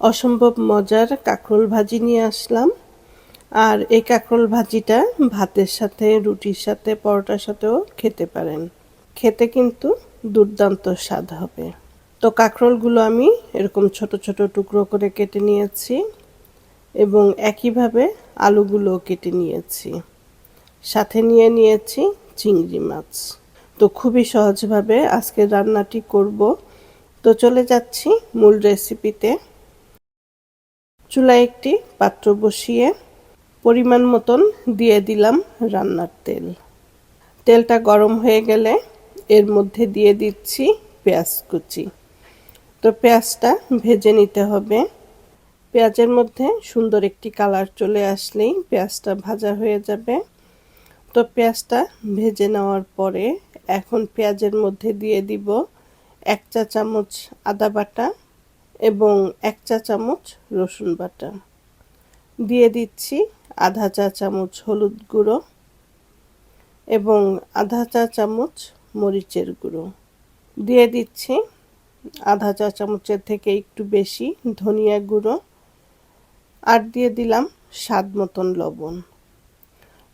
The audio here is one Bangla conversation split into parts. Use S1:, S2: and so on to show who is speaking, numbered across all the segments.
S1: অসম্ভব মজার কাঁকরোল ভাজি নিয়ে আসলাম। আর এই কাঁকরোল ভাজিটা ভাতের সাথে, রুটির সাথে, পরোটার সাথেও খেতে পারেন। খেতে কিন্তু দুর্দান্ত স্বাদ হবে। তো কাঁকরোলগুলো আমি এরকম ছোট ছোট টুকরো করে কেটে নিয়েছি এবং একইভাবে আলুগুলো কেটে নিয়েছি। সাথে নিয়ে নিয়েছি চিংড়ি মাছ। তো খুবই সহজভাবে আজকে রান্নাটি করব। তো চলে যাচ্ছি মূল রেসিপিতে চুলায় একটি পাত্র বসিয়ে পরিমাণ মতন দিয়ে দিলাম রান্নার তেল। তেলটা গরম হয়ে গেলে এর মধ্যে দিয়ে দিচ্ছি পেঁয়াজ কুচি। তো পেঁয়াজটা ভেজে নিতে হবে। পেঁয়াজের মধ্যে সুন্দর একটি কালার চলে আসলেই পেঁয়াজটা ভাজা হয়ে যাবে। তো পেঁয়াজটা ভেজে নেওয়ার পরে এখন পেঁয়াজের মধ্যে দিয়ে দিব এক চা চামচ আদা বাটা এবং এক চা চামচ রসুন বাটা। দিয়ে দিচ্ছি আধা চা চামচ হলুদ গুঁড়ো এবং আধা চা চামচ মরিচের গুঁড়ো। দিয়ে দিচ্ছি আধা চা চামচের থেকে একটু বেশি ধনিয়া গুঁড়ো আর দিয়ে দিলাম স্বাদ মতন লবণ।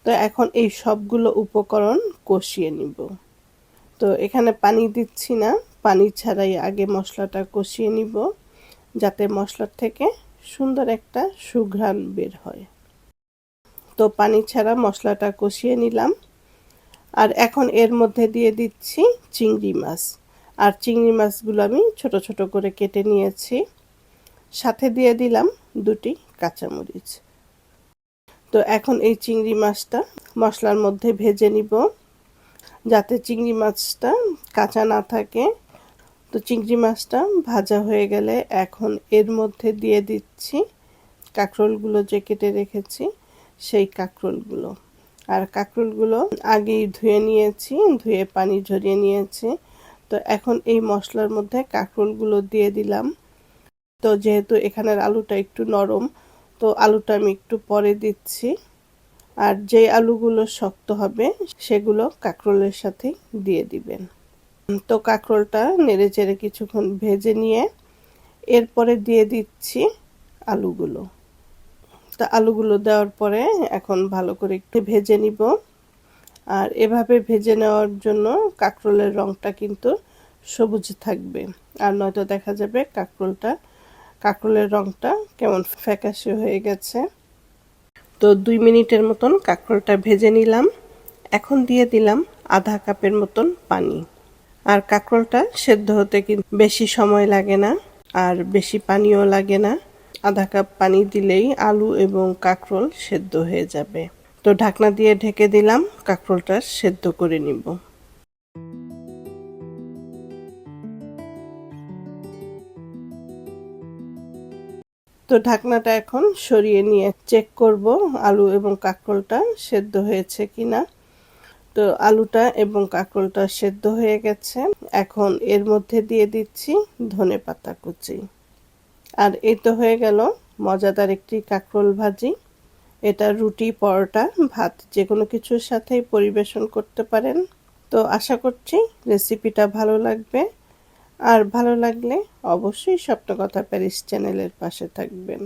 S1: তো এখন এই সবগুলো উপকরণ কষিয়ে নিব। তো এখানে পানি দিচ্ছি না, পানি ছাড়াই আগে মশলাটা কষিয়ে নিব। যাতে মশলার থেকে সুন্দর একটা সুঘ্রাণ বের হয়। তো পানি ছাড়া মশলাটা কষিয়ে নিলাম। আর এখন এর মধ্যে দিয়ে দিচ্ছি চিংড়ি মাছ। আর চিংড়ি মাছগুলো আমি ছোট ছোট করে কেটে নিয়েছি। সাথে দিয়ে দিলাম দুটি কাঁচামরিচ। তো এখন এই চিংড়ি মাছটা মশলার মধ্যে ভেজে নিব। যাতে চিংড়ি মাছটা কাঁচা না থাকে। তো চিংড়ি মাছটা ভাজা হয়ে গেলে এখন এর মধ্যে দিয়ে দিচ্ছি কাঁকরোলগুলো যে কেটে রেখেছি, সেই কাঁকরোলগুলো। আর কাঁকরোলগুলো আগেই ধুয়ে নিয়েছি, ধুয়ে পানি ঝরিয়ে নিয়েছি। তো এখন এই মশলার মধ্যে কাঁকরোলগুলো দিয়ে দিলাম। তো যেহেতু এখানের আলুটা একটু নরম, তো আলুটা আমি একটু পরে দিচ্ছি। আর যে আলুগুলো শক্ত হবে, সেগুলো কাঁকরোলের সাথে দিয়ে দিবেন। তো কাঁকরোলটা নেড়ে চেড়ে কিছুক্ষণ ভেজে নিয়ে এরপরে দিয়ে দিচ্ছি আলুগুলো। তা আলুগুলো দেওয়ার পরে এখন ভালো করে একটু ভেজে নিব। আর এভাবে ভেজে নেওয়ার জন্য কাঁকরোলের রঙটা কিন্তু সবুজ থাকবে। আর নয়তো দেখা যাবে কাঁকরোলটা, কাঁকরোলের রঙটা কেমন ফ্যাকাশে হয়ে গেছে। তো দুই মিনিটের মতন কাঁকরোলটা ভেজে নিলাম। এখন দিয়ে দিলাম আধা কাপের মতন পানি। আর কাঁকরোলটা সেদ্ধ হতে কিন্তু বেশি সময় লাগে না, আর বেশি পানিও লাগে না। আধা কাপ পানি দিলেই আলু এবং কাঁকরোল সেদ্ধ হয়ে যাবে। তো ঢাকনা দিয়ে ঢেকে দিলাম, কাঁকরোলটা সেদ্ধ করে নিব। তো ঢাকনাটা এখন সরিয়ে নিয়ে চেক করব আলু এবং কাঁকরোলটা সেদ্ধ হয়েছে কিনা। তো আলুটা এবং কাঁকরোলটা সেদ্ধ হয়ে গেছে। এখন এর মধ্যে দিয়ে দিচ্ছি ধনে পাতা কুচি। আর এই তো হয়ে গেল মজাদার একটি কাঁকরোল ভাজি। এটা রুটি, পরোটা, ভাত যে কোনো কিছুর সাথেই পরিবেশন করতে পারেন। তো আশা করছি রেসিপিটা ভালো লাগবে। আর ভালো লাগলে অবশ্যই স্বপ্নকথা প্যারিস চ্যানেলের পাশে থাকবেন।